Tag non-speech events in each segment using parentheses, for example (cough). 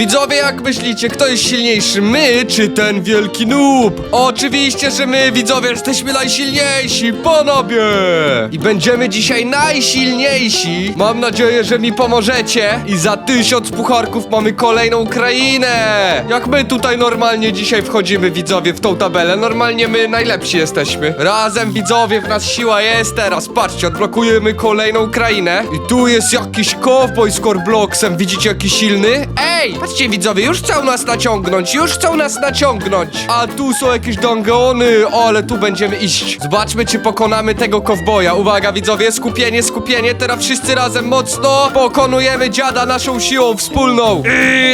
Widzowie, jak myślicie, kto jest silniejszy? My czy ten wielki noob? Oczywiście, że my, widzowie, jesteśmy najsilniejsi, panowie! I będziemy dzisiaj najsilniejsi. Mam nadzieję, że mi pomożecie. I za tysiąc pucharków mamy kolejną krainę. Jak my tutaj normalnie dzisiaj wchodzimy, widzowie, w tą tabelę. Normalnie my najlepsi jesteśmy. Razem, widzowie, w nas siła jest teraz. Patrzcie, odblokujemy kolejną krainę. I tu jest jakiś cowboy z Corbloxem. Widzicie, jaki silny? Ej, patrzcie, widzowie, już chcą nas naciągnąć, już chcą nas naciągnąć. A tu są jakieś dongeony, o, ale tu będziemy iść. Zobaczmy, czy pokonamy tego kowboja. Uwaga, widzowie, skupienie, skupienie. Teraz wszyscy razem mocno pokonujemy dziada naszą siłą wspólną.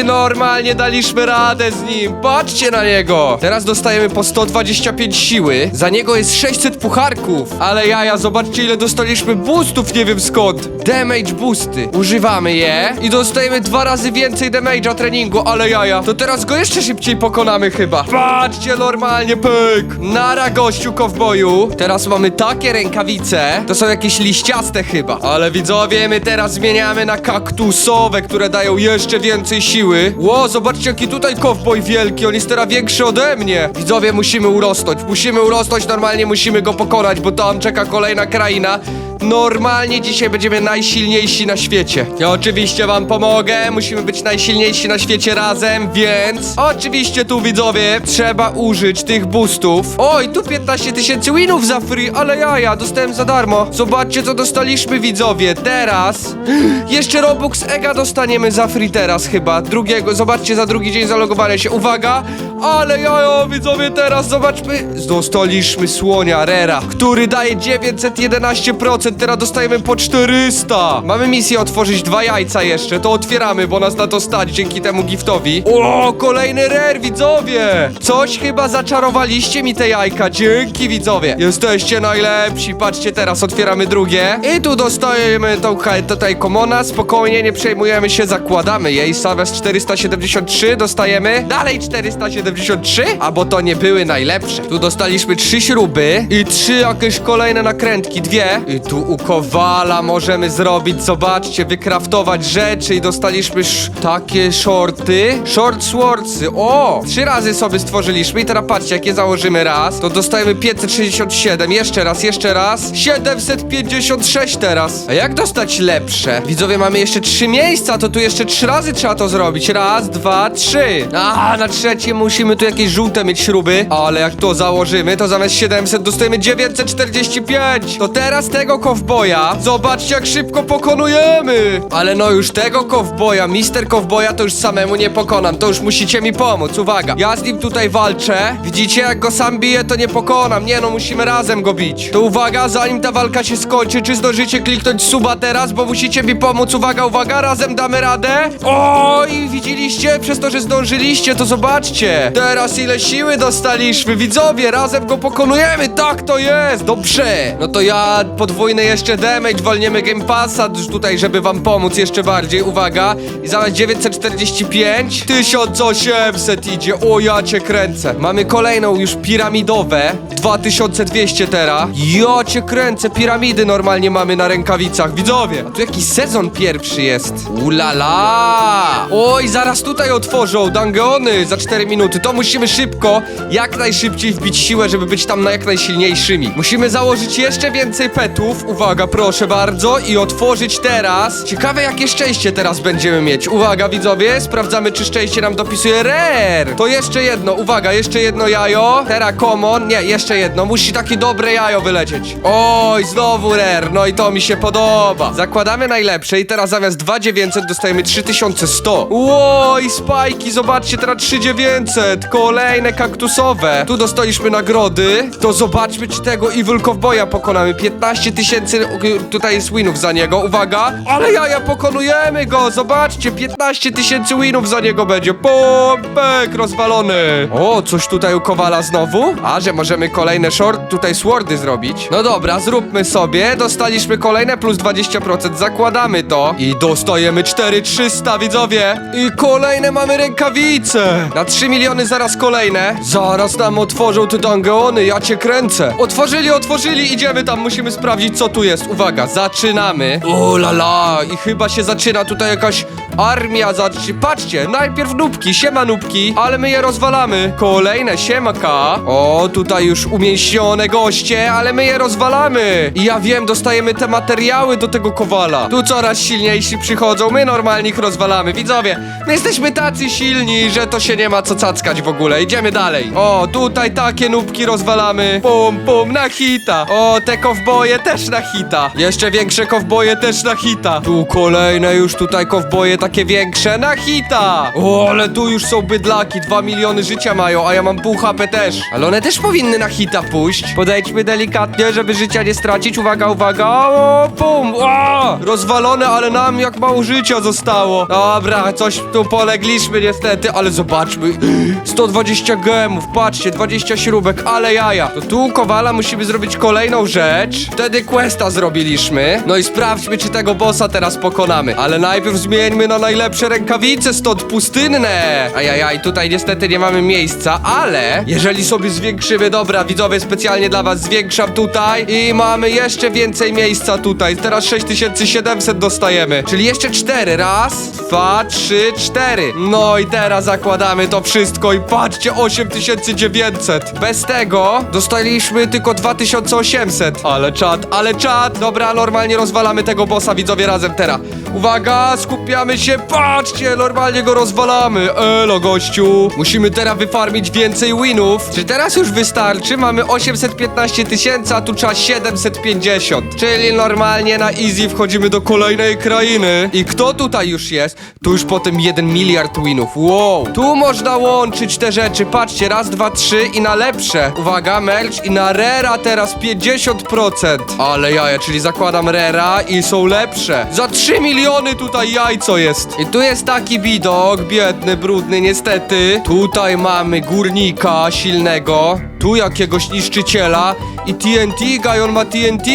I normalnie daliśmy radę z nim. Patrzcie na niego. Teraz dostajemy po 125 siły. Za niego jest 600 pucharków. Ale jaja, zobaczcie, ile dostaliśmy boostów, nie wiem skąd. Damage boosty. Używamy je i dostajemy dwa razy więcej damage'a treningu, ale jaja. To teraz go jeszcze szybciej pokonamy chyba. Patrzcie, normalnie pyk. Nara gościu kowboju. Teraz mamy takie rękawice. To są jakieś liściaste chyba. Ale widzowie, my teraz zmieniamy na kaktusowe, które dają jeszcze więcej siły. Ło, zobaczcie jaki tutaj kowboj wielki. On jest teraz większy ode mnie. Widzowie, musimy urosnąć. Musimy urosnąć, normalnie musimy go pokonać, bo tam czeka kolejna kraina. Normalnie dzisiaj będziemy najsilniejsi na świecie. Ja oczywiście wam pomogę, musimy być najsilniejsi na świecie razem, więc oczywiście tu widzowie trzeba użyć tych boostów. Oj, tu 15 tysięcy winów za free, ale jaja, dostałem za darmo. Zobaczcie co dostaliśmy widzowie, teraz (gasps) jeszcze Robux Ega dostaniemy za free teraz chyba. Drugiego, zobaczcie za drugi dzień zalogowania się, uwaga, ale jajo widzowie teraz zobaczmy. Dostaliśmy słonia Rera, który daje 911%, teraz dostajemy po 400. Mamy misję otworzyć dwa jajca jeszcze, to otwieramy, bo nas na to stać dzięki temu giftowi. O, kolejny Rare, widzowie! Coś chyba zaczarowaliście mi te jajka, dzięki widzowie. Jesteście najlepsi, patrzcie teraz, otwieramy drugie. I tu dostajemy tą tutaj komona, spokojnie, nie przejmujemy się, zakładamy jej. Zamiast 473 dostajemy dalej 473, a bo to nie były najlepsze. Tu dostaliśmy trzy śruby i trzy jakieś kolejne nakrętki, dwie. I tu u Kowala możemy zrobić, zobaczcie, wykraftować rzeczy i dostaliśmy sz- takie shorty. Short swordsy, o! Trzy razy sobie stworzyliśmy i teraz patrzcie, jak je założymy raz, to dostajemy 567, jeszcze raz, jeszcze raz. 756 teraz. A jak dostać lepsze? Widzowie, mamy jeszcze trzy miejsca, to tu jeszcze trzy razy trzeba to zrobić. Raz, dwa, trzy. A, na trzecie musimy tu jakieś żółte mieć śruby. Ale jak to założymy, to zamiast 700 dostajemy 945. To teraz tego kowboja, zobaczcie jak szybko pokonujemy. Ale no już tego kowboja, mister kowboja to już samemu nie pokonam, to już musicie mi pomóc, uwaga. Ja z nim tutaj walczę, widzicie jak go sam biję to nie pokonam, nie no musimy razem go bić. To uwaga, zanim ta walka się skończy, czy zdążycie kliknąć suba teraz, bo musicie mi pomóc, uwaga, uwaga, razem damy radę. Oj, widzieliście? Przez to, że zdążyliście, to zobaczcie. Teraz ile siły dostaliśmy, widzowie, razem go pokonujemy, tak to jest, dobrze. No to ja podwójny jeszcze damage, walniemy Game Passa tutaj, żeby wam pomóc jeszcze bardziej, uwaga. I zaraz 940 35 1800 idzie, o ja cię kręcę. Mamy kolejną już piramidowe 2200 teraz Ja cię kręcę, piramidy normalnie mamy na rękawicach, widzowie. A tu jakiś sezon pierwszy jest. Ulala! Oj, zaraz tutaj otworzą Dangeony za 4 minuty. To musimy szybko, jak najszybciej wbić siłę, żeby być tam na jak najsilniejszymi. Musimy założyć jeszcze więcej petów. Uwaga, proszę bardzo I otworzyć teraz. Ciekawe jakie szczęście teraz będziemy mieć. Uwaga widzowie sprawdzamy, czy szczęście nam dopisuje rare. To jeszcze jedno, uwaga, jeszcze jedno jajo. Teraz common. Nie, jeszcze jedno. Musi takie dobre jajo wylecieć. Oj, znowu rare. No i to mi się podoba. Zakładamy najlepsze i teraz zamiast 2900 dostajemy 3100. Oj, spajki, zobaczcie, teraz 3900. Kolejne kaktusowe. Tu dostaliśmy nagrody. To zobaczmy, czy tego Evil Cowboya pokonamy. 15 tysięcy tutaj jest winów za niego. Uwaga. Ale jaja, pokonujemy go. Zobaczcie, 15 tysięcy winów za niego będzie. Pompek rozwalony. O, coś tutaj u Kowala znowu? A, że możemy kolejne short, tutaj swordy zrobić. No dobra, zróbmy sobie. Dostaliśmy kolejne plus 20%. Zakładamy to. I dostajemy 4300, widzowie. I kolejne mamy rękawice. Na 3 miliony zaraz kolejne. Zaraz nam otworzą te dungeony, ja cię kręcę. Otworzyli, otworzyli, idziemy tam, musimy sprawdzić co tu jest. Uwaga, zaczynamy. O la la, i chyba się zaczyna tutaj jakaś Armia, zobaczcie, patrzcie, najpierw nubki, siema nubki, ale my je rozwalamy. Kolejne, siemaka. O, tutaj już umięśnione goście, ale my je rozwalamy. I ja wiem, dostajemy te materiały do tego kowala. Tu coraz silniejsi przychodzą, my normalnie ich rozwalamy. Widzowie, my jesteśmy tacy silni, że to się nie ma co cackać w ogóle. Idziemy dalej. O, tutaj takie nubki rozwalamy. Pum, pum, na hita. O, te kowboje też na hita. Jeszcze większe kowboje też na hita. Tu kolejne już tutaj kowboje takie większe na hita. O, ale tu już są bydlaki. Dwa miliony życia mają, a ja mam pół HP też. Ale one też powinny na hita pójść. Podejdźmy delikatnie, żeby życia nie stracić. Uwaga, uwaga. O, pum. O, rozwalone, ale nam jak mało życia zostało. Dobra, coś tu polegliśmy niestety, ale zobaczmy. (gasps) 120 gemów, patrzcie, 20 śrubek, ale jaja. To tu, Kowala, musimy zrobić kolejną rzecz. Wtedy questa zrobiliśmy. No i sprawdźmy, czy tego bossa teraz pokonamy. Ale najpierw zmieńmy na najlepsze rękawice stąd pustynne. Ajajaj, tutaj niestety nie mamy miejsca, ale jeżeli sobie zwiększymy, dobra, widzowie, specjalnie dla was zwiększam tutaj i mamy jeszcze więcej miejsca tutaj. Teraz 6700 dostajemy, czyli jeszcze 4. Raz, dwa, trzy, cztery. No i teraz zakładamy to wszystko i patrzcie, 8900. Bez tego dostaliśmy tylko 2800. Ale czad, ale czad. Dobra, normalnie rozwalamy tego bossa, widzowie, razem teraz. Uwaga, skupiamy się, patrzcie, normalnie go rozwalamy. Elo, gościu. Musimy teraz wyfarmić więcej winów. Czy teraz już wystarczy? Mamy 815 tysięcy, a tu trzeba 750. Czyli normalnie na easy wchodzimy do kolejnej krainy. I kto tutaj już jest? Tu już potem 1 miliard winów. Wow. Tu można łączyć te rzeczy. Patrzcie, raz, dwa, trzy i na lepsze. Uwaga, merch i na rera teraz 50%. Ale jaja, czyli zakładam rera i są lepsze. Za 3 miliony tutaj jajco jest. I tu jest taki widok, biedny, brudny niestety. Tutaj mamy górnika silnego. Tu jakiegoś niszczyciela i TNT, Gajon ma TNT.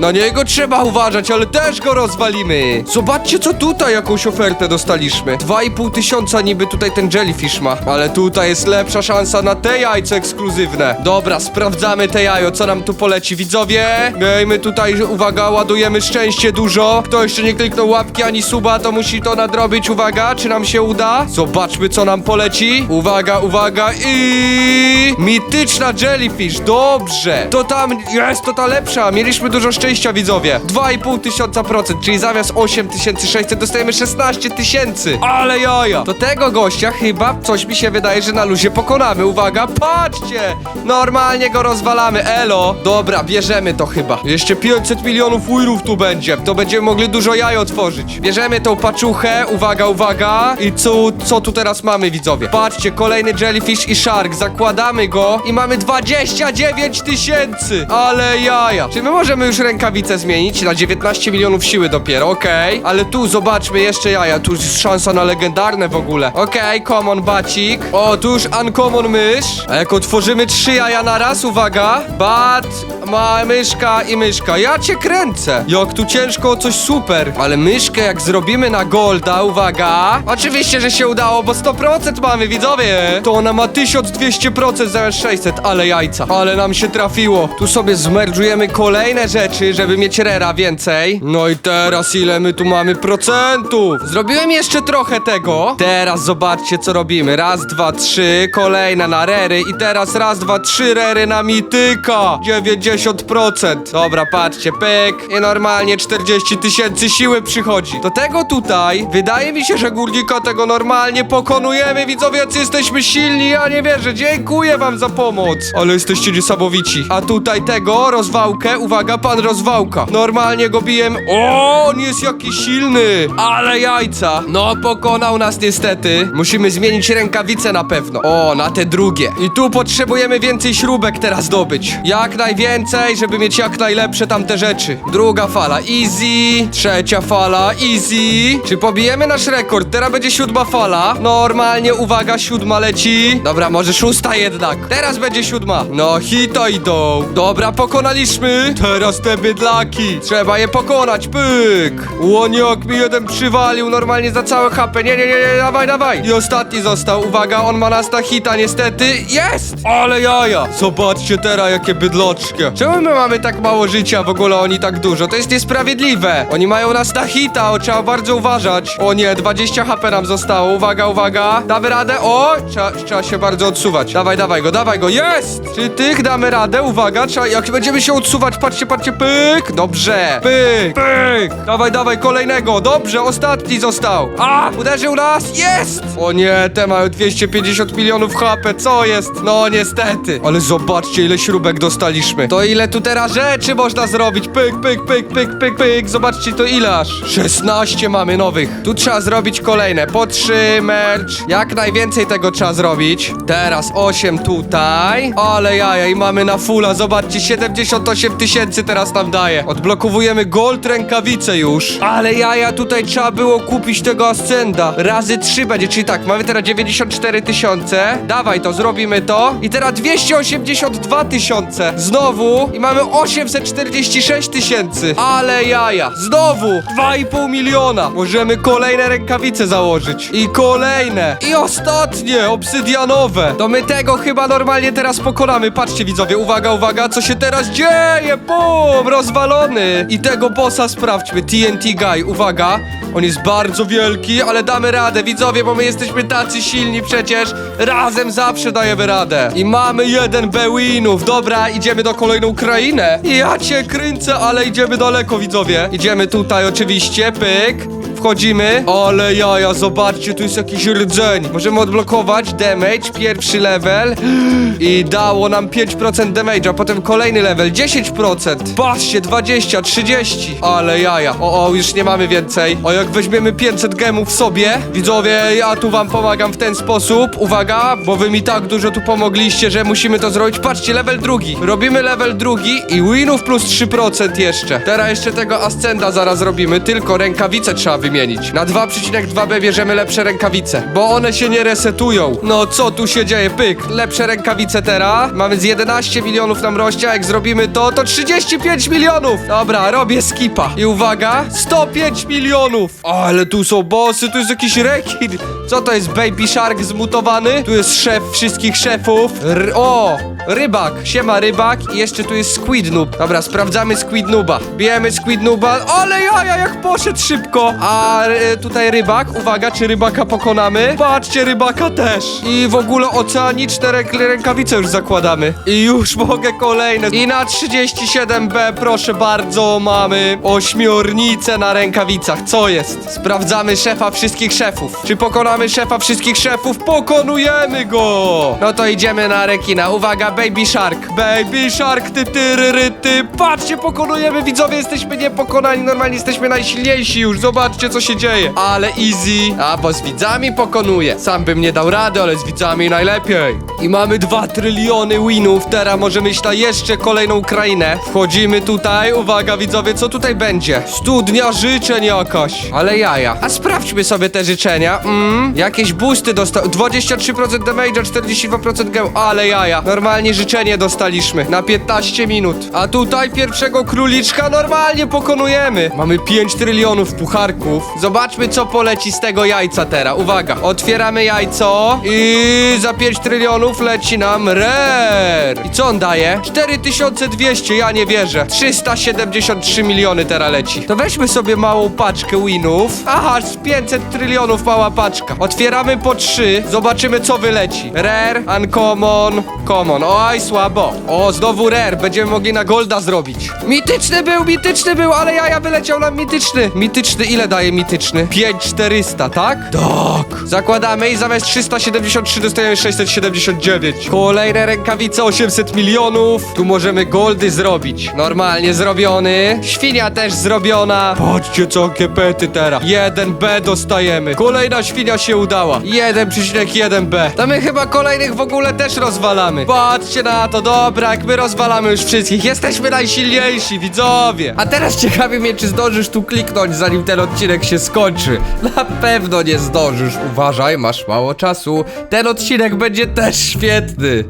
Na niego trzeba uważać, ale też go rozwalimy. Zobaczcie, co tutaj jakąś ofertę dostaliśmy. 2,5 tysiąca niby tutaj ten jellyfish ma, ale tutaj jest lepsza szansa na te jajce ekskluzywne. Dobra, sprawdzamy te jajo, co nam tu poleci. Widzowie, miejmy tutaj, uwaga, ładujemy szczęście dużo. Kto jeszcze nie kliknął łapki ani suba, to musi to nadrobić. Uwaga, czy nam się uda? Zobaczmy, co nam poleci. Uwaga, uwaga i... Mityczna jellyfish, dobrze. To tam jest, to ta lepsza. Mieliśmy dużo szczęścia, widzowie. 2,5 tysiąca procent, czyli zamiast 8600 dostajemy 16 tysięcy. Ale jaja. To tego gościa chyba coś mi się wydaje, że na luzie pokonamy. Uwaga, patrzcie. Normalnie go rozwalamy. Elo. Dobra, bierzemy to chyba. Jeszcze 500 milionów wirów tu będzie. To będziemy mogli dużo jaj otworzyć. Bierzemy tą paczuchę. Uwaga, uwaga. I co, co tu teraz mamy, widzowie? Patrzcie, kolejny jellyfish i shark. Zakładamy go i mamy 29 tysięcy. Ale jaja. Czy my możemy już rękawice zmienić na 19 milionów siły dopiero? Okej. Ale tu zobaczmy jeszcze jaja. Tu jest szansa na legendarne w ogóle. Okej, common bacik. O, tu już uncommon mysz. A jak otworzymy trzy jaja na raz, uwaga. Bat, ma myszka i myszka. Ja cię kręcę. Jak tu ciężko coś super. Ale myszkę jak zrobimy na golda, uwaga. Oczywiście, że się udało, bo 100% mamy, widzowie. To ona ma 1200% zamiast 600, ale jajca. Ale nam się trafiło. Tu sobie zmerdżujemy kolejne rzeczy, żeby mieć rera więcej. No i teraz ile my tu mamy procentów? Zrobiłem jeszcze trochę tego. Teraz zobaczcie, co robimy. Raz, dwa, trzy, kolejna na rery i teraz raz, dwa, trzy rery na mityka. 90%. Dobra, patrzcie, pyk. I normalnie 40 tysięcy siły przychodzi. Do tego tutaj, wydaje mi się, że górnika tego normalnie pokonujemy. Widzowie, jesteśmy silni, ja nie wierzę. Dziękuję wam za pomoc. Ale jesteście niesamowici. A tutaj tego, rozwałkę, uwaga, pan rozwałka. Normalnie go bijem. O, on jest jakiś silny. Ale jajca. No, pokonał nas niestety. Musimy zmienić rękawice na pewno. O, na te drugie. I tu potrzebujemy więcej śrubek teraz zdobyć. Jak najwięcej, żeby mieć jak najlepsze tamte rzeczy. Druga fala, easy. Trzecia fala, easy. Czy pobijemy nasz rekord? Teraz będzie siódma fala. Normalnie, uwaga, siódma leci. Dobra, może szósta jednak. Teraz będzie siódma. No, hito idą. Dobra, pokonaliśmy. Teraz te bydlaki. Trzeba je pokonać, pyk. Łoniok mi jeden przywalił normalnie za całe HP. Nie, nie, nie, nie, dawaj, dawaj. I ostatni został. Uwaga, on ma nas na hita niestety. Jest! Ale jaja. Zobaczcie teraz, jakie bydloczki. Czemu my mamy tak mało życia, w ogóle oni tak dużo? To jest niesprawiedliwe. Oni mają nas na hita, o, trzeba bardzo uważać. O nie, 20 HP nam zostało. Uwaga, uwaga. Damy radę? O, trzeba, trzeba się bardzo odsuwać. Dawaj, dawaj go, dawaj go. Jest! Czy tych damy radę? Uwaga, trzeba, jak będziemy się odsuwać, patrzcie, patrzcie, pyk. Dobrze. Pyk, pyk. Dawaj, dawaj, kolejnego. Dobrze, ostatni został. A, uderzył nas. Jest! O nie, te mają 250 milionów HP. Co jest? No, niestety. Ale zobaczcie, ile śrubek dostaliśmy. To ile tu teraz rzeczy można zrobić? Pyk, pyk, pyk, pyk, pyk, pyk. Zobaczcie, to ile aż? 16 mamy nowych. Tu trzeba zrobić kolejne. Po 3 merch. Jak najwięcej tego trzeba zrobić. Teraz 8 tutaj. Ale jaja i mamy na fulla. Zobaczcie, 78 tysięcy teraz nam daje. Odblokowujemy gold rękawice już. Ale jaja, tutaj trzeba było kupić tego ascenda. Razy 3 będzie, czyli tak, mamy teraz 94 tysiące. Dawaj to, zrobimy to. I teraz 282 tysiące. Znowu. I mamy 846 tysięcy. Ale jaja. Znowu 2,5 miliona. Możemy kolejne rękawice założyć. I kolejne. I ostatnie, obsydianowe. To my tego chyba normalnie teraz pokonamy. Patrzcie widzowie, uwaga, uwaga, co się teraz dzieje. Bum, rozwalony. I tego bossa sprawdźmy. TNT Guy, uwaga. On jest bardzo wielki, ale damy radę, widzowie, bo my jesteśmy tacy silni przecież. Razem zawsze dajemy radę. I mamy jeden B-winów. Dobra, idziemy do kolejną krainę. Ja cię kręcę, ale idziemy daleko, widzowie. Idziemy tutaj oczywiście, pyk. Wchodzimy. Ale jaja, zobaczcie, tu jest jakiś rdzeń. Możemy odblokować damage, pierwszy level. (gasps) I dało nam 5% damage, a potem kolejny level, 10%. Patrzcie, 20, 30. Ale jaja. O, o, już nie mamy więcej. O, jak weźmiemy 500 gemów sobie, widzowie, ja tu wam pomagam w ten sposób. Uwaga, bo wy mi tak dużo tu pomogliście, że musimy to zrobić. Patrzcie, level drugi. Robimy level drugi i winów plus 3% jeszcze. Teraz jeszcze tego ascenda zaraz robimy, tylko rękawice trzeba wymienić. Na 2,2b bierzemy lepsze rękawice, bo one się nie resetują. No co tu się dzieje? Pyk, lepsze rękawice teraz. Mamy z 11 milionów nam rośnie, a jak zrobimy to, to 35 milionów. Dobra, robię skipa. I uwaga, 105 milionów. Ale tu są bossy, tu jest jakiś rekin. Co to jest, Baby Shark zmutowany? Tu jest szef wszystkich szefów. R o, rybak. Siema rybak. I jeszcze tu jest Squid Noob. Dobra, sprawdzamy Squid Nooba. Bijemy Squid Nooba. Ale jaja, jak poszedł szybko. A e, tutaj rybak. Uwaga, czy rybaka pokonamy? Patrzcie, rybaka też. I w ogóle oceaniczne ręk rękawice już zakładamy. I już mogę kolejne. I na 37B, proszę bardzo, mamy ośmiornicę na rękawicach. Co jest? Sprawdzamy szefa wszystkich szefów. Czy pokonamy szefa wszystkich szefów? Pokonujemy go! No to idziemy na rekina. Uwaga, Baby Shark. Baby Shark, ty, ty, ry, ty. Patrzcie, pokonujemy, widzowie, jesteśmy niepokonani. Normalnie jesteśmy najsilniejsi już. Zobaczcie, co się dzieje. Ale easy. A, bo z widzami pokonuje. Sam bym nie dał rady, ale z widzami najlepiej. I mamy 2 tryliony winów. Teraz możemy iść na jeszcze kolejną krainę. Wchodzimy tutaj. Uwaga, widzowie, co tutaj będzie? Studnia życzeń jakaś. Ale jaja. A sprawdźmy sobie te życzenia. Mm, jakieś boosty dostał. 23% damage'a, 42% gem. Ale jaja. Normalnie życzenie dostaliśmy. Na 15 minut. A tutaj pierwszego króliczka normalnie pokonujemy. Mamy 5 trylionów pucharków. Zobaczmy, co poleci z tego jajca teraz. Uwaga. Otwieramy jajco i za 5 trylionów leci nam rare. I co on daje? 4200, ja nie wierzę. 373 miliony teraz leci. To weźmy sobie małą paczkę winów. Aha, z 500 trylionów mała paczka. Otwieramy po 3, zobaczymy co wyleci. Rare, uncommon, common. Oj, słabo. O, znowu rare, będziemy mogli na golda zrobić. Mityczny był, mityczny był, ale jaja wyleciał nam mityczny. Mityczny, ile daje mityczny? 5400, tak? Tak. Zakładamy i zamiast 373 dostajemy 679. Kolejne rękawice 800 milionów. Tu możemy goldy zrobić. Normalnie zrobiony. Świnia też zrobiona. Patrzcie co kiepety teraz. 1B dostajemy. Kolejna świnia się udała. 1,1B. To my chyba kolejnych w ogóle też rozwalamy. Patrzcie na to, dobra, jak my rozwalamy już wszystkich. Jesteśmy najsilniejsi, widzowie. A teraz ciekawi mnie, czy zdążysz tu kliknąć, zanim ten odcinek się skończy. Na pewno nie zdążysz. Uważaj, masz mało czasu. Ten odcinek będzie też świetny.